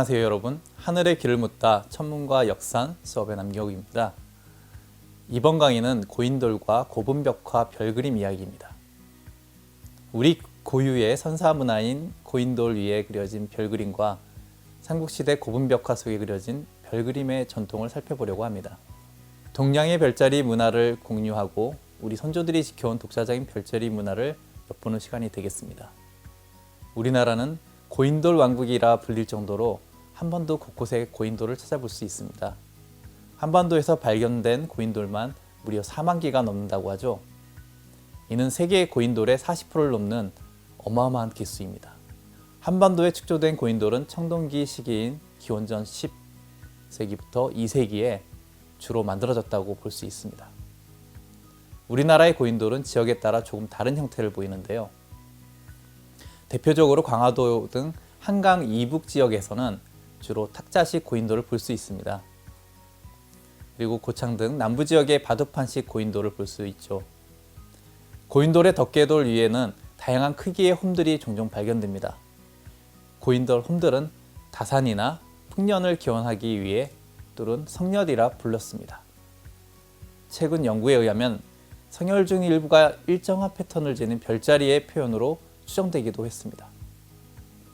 안녕하세요 여러분. 하늘의 길을 묻다 천문과 역산 수업의 남경욱입니다. 이번 강의는 고인돌과 고분벽화 별그림 이야기입니다. 우리 고유의 선사 문화인 고인돌 위에 그려진 별그림과 삼국시대 고분벽화 속에 그려진 별그림의 전통을 살펴보려고 합니다. 동양의 별자리 문화를 공유하고 우리 선조들이 지켜온 독자적인 별자리 문화를 엿보는 시간이 되겠습니다. 우리나라는 고인돌 왕국이라 불릴 정도로 한반도 곳곳에 고인돌을 찾아볼 수 있습니다. 한반도에서 발견된 고인돌만 무려 4만 개가 넘는다고 하죠. 이는 세계 고인돌의 40%를 넘는 어마어마한 개수입니다. 한반도에 축조된 고인돌은 청동기 시기인 기원전 10세기부터 2세기에 주로 만들어졌다고 볼 수 있습니다. 우리나라의 고인돌은 지역에 따라 조금 다른 형태를 보이는데요. 대표적으로 광화도 등 한강 이북 지역에서는 주로 탁자식 고인돌을 볼 수 있습니다. 그리고 고창 등 남부 지역의 바둑판식 고인돌을 볼 수 있죠. 고인돌의 덮개돌 위에는 다양한 크기의 홈들이 종종 발견됩니다. 고인돌 홈들은 다산이나 풍년을 기원하기 위해 또는 성렬이라 불렀습니다. 최근 연구에 의하면 성혈 중 일부가 일정한 패턴을 지닌 별자리의 표현으로 추정되기도 했습니다.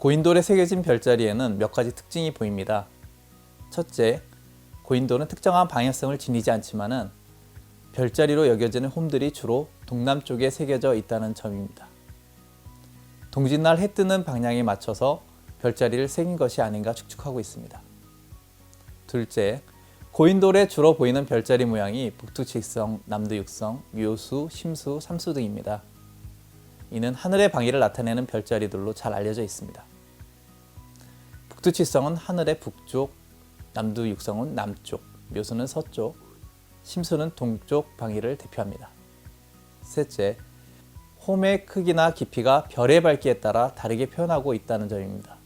고인돌에 새겨진 별자리에는 몇 가지 특징이 보입니다. 첫째, 고인돌은 특정한 방향성을 지니지 않지만은 별자리로 여겨지는 홈들이 주로 동남쪽에 새겨져 있다는 점입니다. 동짓날 해 뜨는 방향에 맞춰서 별자리를 새긴 것이 아닌가 축축하고 있습니다. 둘째, 고인돌에 주로 보이는 별자리 모양이 북두칠성, 남두육성, 묘수, 심수, 삼수 등입니다. 이는 하늘의 방위를 나타내는 별자리들로 잘 알려져 있습니다. 북두칠성은 하늘의 북쪽, 남두 육성은 남쪽, 묘수는 서쪽, 심수는 동쪽 방위를 대표합니다. 셋째, 홈의 크기나 깊이가 별의 밝기에 따라 다르게 표현하고 있다는 점입니다.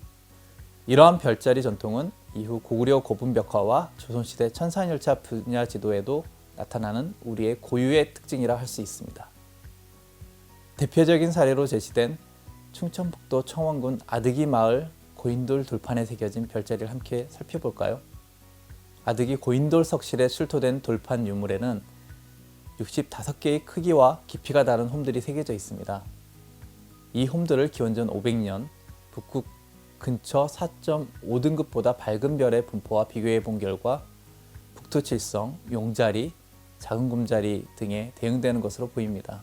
이러한 별자리 전통은 이후 고구려 고분벽화와 조선시대 천산열차 분야 지도에도 나타나는 우리의 고유의 특징이라 할 수 있습니다. 대표적인 사례로 제시된 충청북도 청원군 아득이 마을 고인돌 돌판에 새겨진 별자리를 함께 살펴볼까요? 아득이 고인돌 석실에 출토된 돌판 유물에는 65개의 크기와 깊이가 다른 홈들이 새겨져 있습니다. 이 홈들을 기원전 500년 북극 근처 4.5등급보다 밝은 별의 분포와 비교해 본 결과 북두칠성, 용자리, 작은 곰자리 등에 대응되는 것으로 보입니다.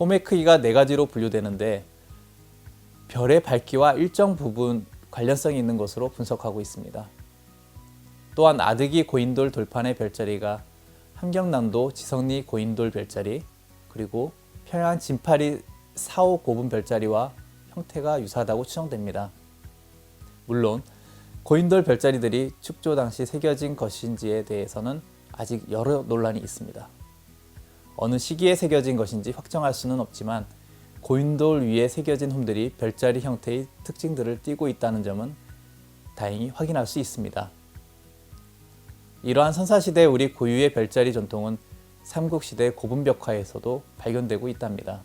홈의 크기가 네 가지로 분류되는데 별의 밝기와 일정 부분 관련성이 있는 것으로 분석하고 있습니다. 또한 아득이 고인돌 돌판의 별자리가 함경남도 지성리 고인돌 별자리 그리고 평양 진파리 사호 고분 별자리와 형태가 유사하다고 추정됩니다. 물론 고인돌 별자리들이 축조 당시 새겨진 것인지에 대해서는 아직 여러 논란이 있습니다. 어느 시기에 새겨진 것인지 확정할 수는 없지만 고인돌 위에 새겨진 홈들이 별자리 형태의 특징들을 띠고 있다는 점은 다행히 확인할 수 있습니다. 이러한 선사시대 우리 고유의 별자리 전통은 삼국시대 고분벽화에서도 발견되고 있답니다.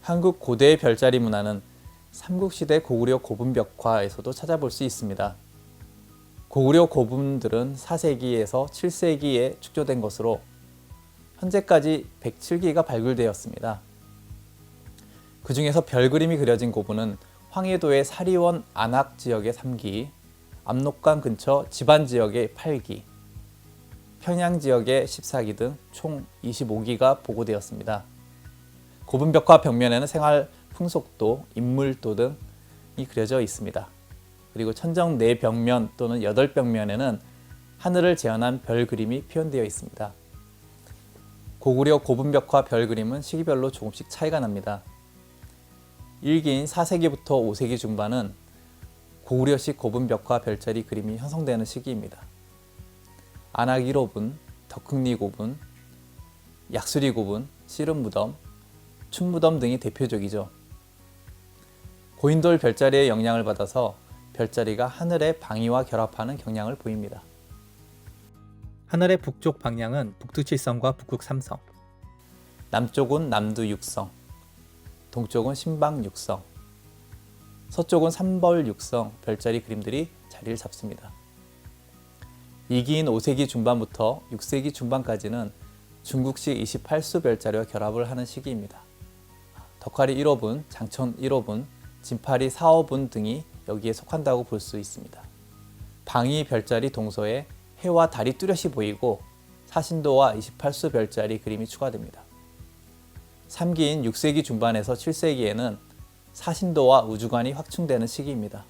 한국 고대의 별자리 문화는 삼국시대 고구려 고분벽화에서도 찾아볼 수 있습니다. 고구려 고분들은 4세기에서 7세기에 축조된 것으로 현재까지 107기가 발굴되었습니다. 그 중에서 별 그림이 그려진 고분은 황해도의 사리원 안악 지역의 3기, 압록강 근처 집안 지역의 8기, 평양 지역의 14기 등 총 25기가 보고되었습니다. 고분벽화 벽면에는 생활 풍속도, 인물도 등이 그려져 있습니다. 그리고 천정 네 벽면 또는 여덟 벽면에는 하늘을 재현한 별 그림이 표현되어 있습니다. 고구려 고분벽화 별 그림은 시기별로 조금씩 차이가 납니다. 1기인 4세기부터 5세기 중반은 고구려식 고분벽화 별자리 그림이 형성되는 시기입니다. 안악 1호분, 덕흥리 고분, 약수리 고분, 씨름 무덤, 춘 무덤 등이 대표적이죠. 고인돌 별자리의 영향을 받아서 별자리가 하늘의 방위와 결합하는 경향을 보입니다. 하늘의 북쪽 방향은 북두 칠성과 북극 삼성, 남쪽은 남두 육성, 동쪽은 신방 육성, 서쪽은 삼벌 육성 별자리 그림들이 자리를 잡습니다. 이기인 5세기 중반부터 6세기 중반까지는 중국식 28수 별자리와 결합을 하는 시기입니다. 덕화리 1호분, 장천 1호분, 진파리 4호분 등이 여기에 속한다고 볼 수 있습니다. 방위 별자리 동서에 해와 달이 뚜렷이 보이고 사신도와 28수 별자리 그림이 추가됩니다. 3기인 6세기 중반에서 7세기에는 사신도와 우주관이 확충되는 시기입니다.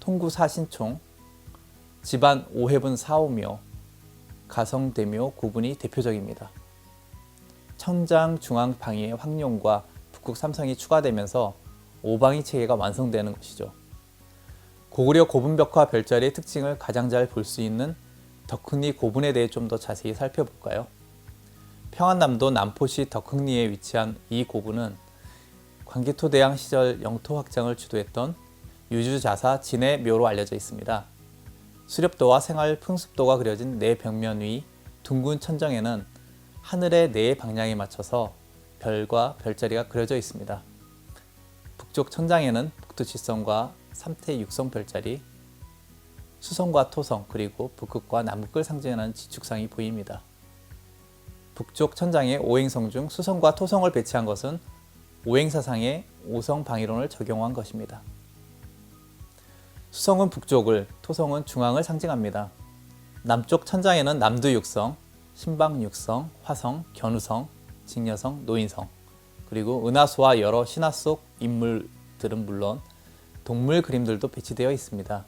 통구 사신총, 집안 오해분 사오묘, 가성대묘 구분이 대표적입니다. 천장 중앙 방위의 확룡과 북극 삼성이 추가되면서 오방위 체계가 완성되는 것이죠. 고구려 고분벽화 별자리의 특징을 가장 잘 볼 수 있는 덕흥리 고분에 대해 좀 더 자세히 살펴볼까요? 평안남도 남포시 덕흥리에 위치한 이 고분은 광개토대왕 시절 영토 확장을 주도했던 유주자사 진의 묘로 알려져 있습니다. 수렵도와 생활 풍습도가 그려진 네 벽면 위 둥근 천정에는 하늘의 네 방향에 맞춰서 별과 별자리가 그려져 있습니다. 북쪽 천장에는 북두칠성과 삼태 육성 별자리, 수성과 토성 그리고 북극과 남극을 상징하는 지축상이 보입니다. 북쪽 천장에 오행성 중 수성과 토성을 배치한 것은 오행사상의 오성 방위론을 적용한 것입니다. 수성은 북쪽을, 토성은 중앙을 상징합니다. 남쪽 천장에는 남두육성, 신방육성, 화성, 견우성, 직녀성, 노인성, 그리고 은하수와 여러 신화 속 인물들은 물론 동물 그림들도 배치되어 있습니다.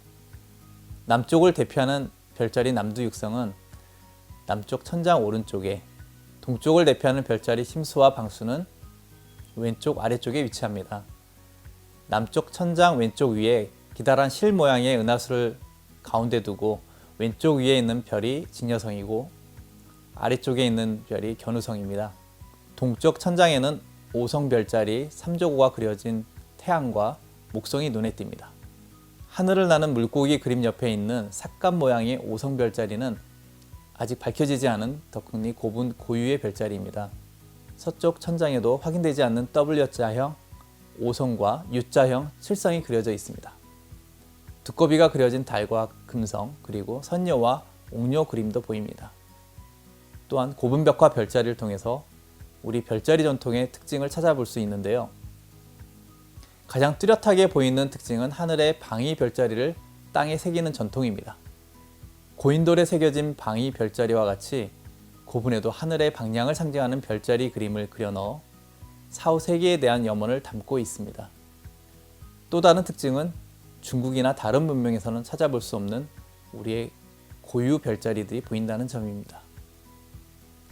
남쪽을 대표하는 별자리 남두육성은 남쪽 천장 오른쪽에, 동쪽을 대표하는 별자리 심수와 방수는 왼쪽 아래쪽에 위치합니다. 남쪽 천장 왼쪽 위에 기다란 실 모양의 은하수를 가운데 두고 왼쪽 위에 있는 별이 진여성이고 아래쪽에 있는 별이 견우성입니다. 동쪽 천장에는 오성 별자리 3조고가 그려진 태양과 목성이 눈에 띕니다. 하늘을 나는 물고기 그림 옆에 있는 삭감 모양의 오성 별자리는 아직 밝혀지지 않은 덕흥리 고분 고유의 별자리입니다. 서쪽 천장에도 확인되지 않는 W자형 오성과 U자형 칠성이 그려져 있습니다. 두꺼비가 그려진 달과 금성 그리고 선녀와 옥녀 그림도 보입니다. 또한 고분벽화 별자리를 통해서 우리 별자리 전통의 특징을 찾아볼 수 있는데요. 가장 뚜렷하게 보이는 특징은 하늘의 방위 별자리를 땅에 새기는 전통입니다. 고인돌에 새겨진 방위 별자리와 같이 고분에도 하늘의 방향을 상징하는 별자리 그림을 그려 넣어 사후 세계에 대한 염원을 담고 있습니다. 또 다른 특징은 중국이나 다른 문명에서는 찾아볼 수 없는 우리의 고유 별자리들이 보인다는 점입니다.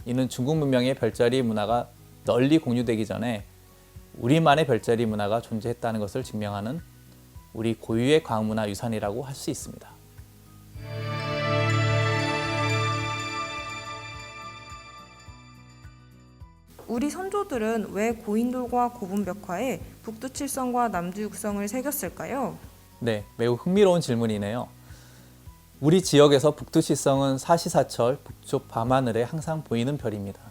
이는 중국 문명의 별자리 문화가 널리 공유되기 전에 우리만의 별자리 문화가 존재했다는 것을 증명하는 우리 고유의 과학문화 유산이라고 할 수 있습니다. 우리 선조들은 왜 고인돌과 고분벽화에 북두칠성과 남두육성을 새겼을까요? 네, 매우 흥미로운 질문이네요. 우리 지역에서 북두시성은 사시사철 북쪽 밤하늘에 항상 보이는 별입니다.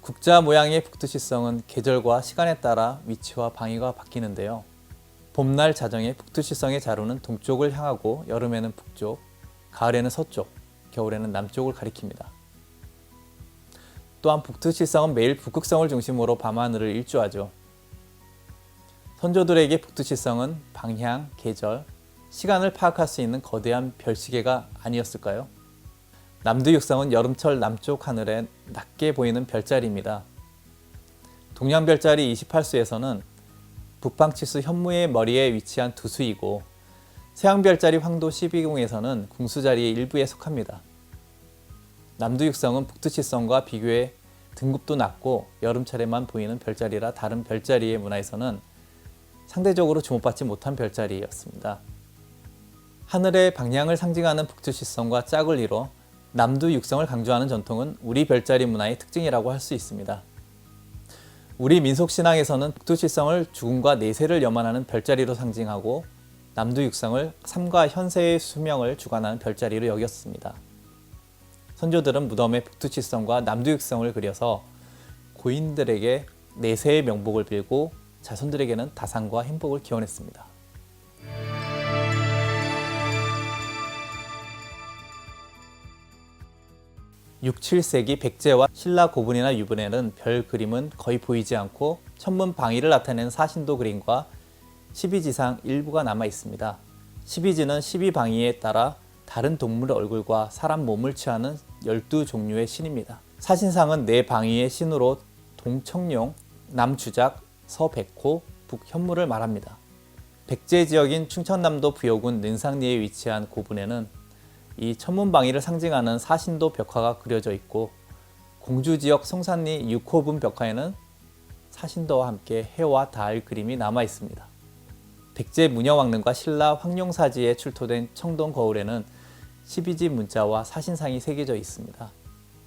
국자 모양의 북두시성은 계절과 시간에 따라 위치와 방위가 바뀌는데요. 봄날 자정에 북두시성의 자루는 동쪽을 향하고 여름에는 북쪽, 가을에는 서쪽, 겨울에는 남쪽을 가리킵니다. 또한 북두칠성은 매일 북극성을 중심으로 밤하늘을 일주하죠. 선조들에게 북두칠성은 방향, 계절, 시간을 파악할 수 있는 거대한 별시계가 아니었을까요? 남두 육성은 여름철 남쪽 하늘에 낮게 보이는 별자리입니다. 동양 별자리 28수에서는 북방치수 현무의 머리에 위치한 두 수이고 서양 별자리 황도 12궁에서는 궁수자리의 일부에 속합니다. 남두 육성은 북두칠성과 비교해 등급도 낮고 여름철에만 보이는 별자리라 다른 별자리의 문화에서는 상대적으로 주목받지 못한 별자리였습니다. 하늘의 방향을 상징하는 북두시성과 짝을 이뤄 남두 육성을 강조하는 전통은 우리 별자리 문화의 특징이라고 할 수 있습니다. 우리 민속 신앙에서는 북두시성을 죽음과 내세를 염환하는 별자리로 상징하고 남두 육성을 삶과 현세의 수명을 주관하는 별자리로 여겼습니다. 선조들은 무덤에 북두칠성과 남두육성을 그려서 고인들에게 내세의 명복을 빌고 자손들에게는 다산과 행복을 기원했습니다. 6, 7세기 백제와 신라 고분이나 유분에는 별 그림은 거의 보이지 않고 천문 방위를 나타내는 사신도 그림과 12지상 일부가 남아 있습니다. 12지는 12방위에 따라 다른 동물의 얼굴과 사람 몸을 취하는 12종류의 신입니다. 사신상은 네 방위의 신으로 동청룡, 남주작, 서백호, 북현무를 말합니다. 백제 지역인 충청남도 부여군 능상리에 위치한 고분에는 이 천문방위를 상징하는 사신도 벽화가 그려져 있고 공주 지역 성산리 6호분 벽화에는 사신도와 함께 해와 달 그림이 남아 있습니다. 백제 무녀왕릉과 신라 황룡사지에 출토된 청동 거울에는 12지 문자와 사신상이 새겨져 있습니다.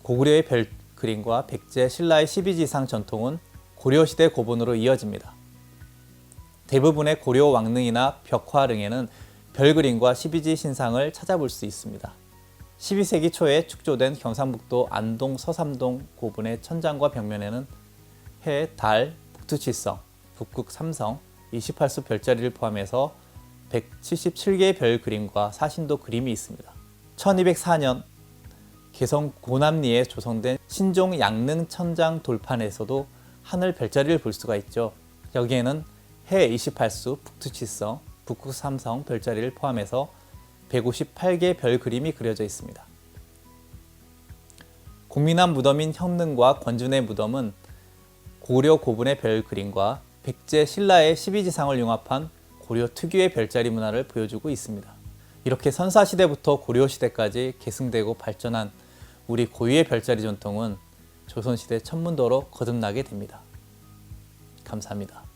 고구려의 별 그림과 백제 신라의 12지상 전통은 고려시대 고분으로 이어집니다. 대부분의 고려 왕릉이나 벽화릉에는 별 그림과 12지 신상을 찾아볼 수 있습니다. 12세기 초에 축조된 경상북도 안동 서삼동 고분의 천장과 벽면에는 해, 달, 북두칠성, 북극 삼성, 28수 별자리를 포함해서 177개의 별 그림과 사신도 그림이 있습니다. 1204년 개성 고남리에 조성된 신종 양릉 천장 돌판에서도 하늘 별자리를 볼 수가 있죠. 여기에는 해 28수, 북두칠성, 북극 삼성 별자리를 포함해서 158개 별 그림이 그려져 있습니다. 공민한 무덤인 현릉과 권준의 무덤은 고려 고분의 별 그림과 백제 신라의 12지상을 융합한 고려 특유의 별자리 문화를 보여주고 있습니다. 이렇게 선사시대부터 고려시대까지 계승되고 발전한 우리 고유의 별자리 전통은 조선시대 천문도로 거듭나게 됩니다. 감사합니다.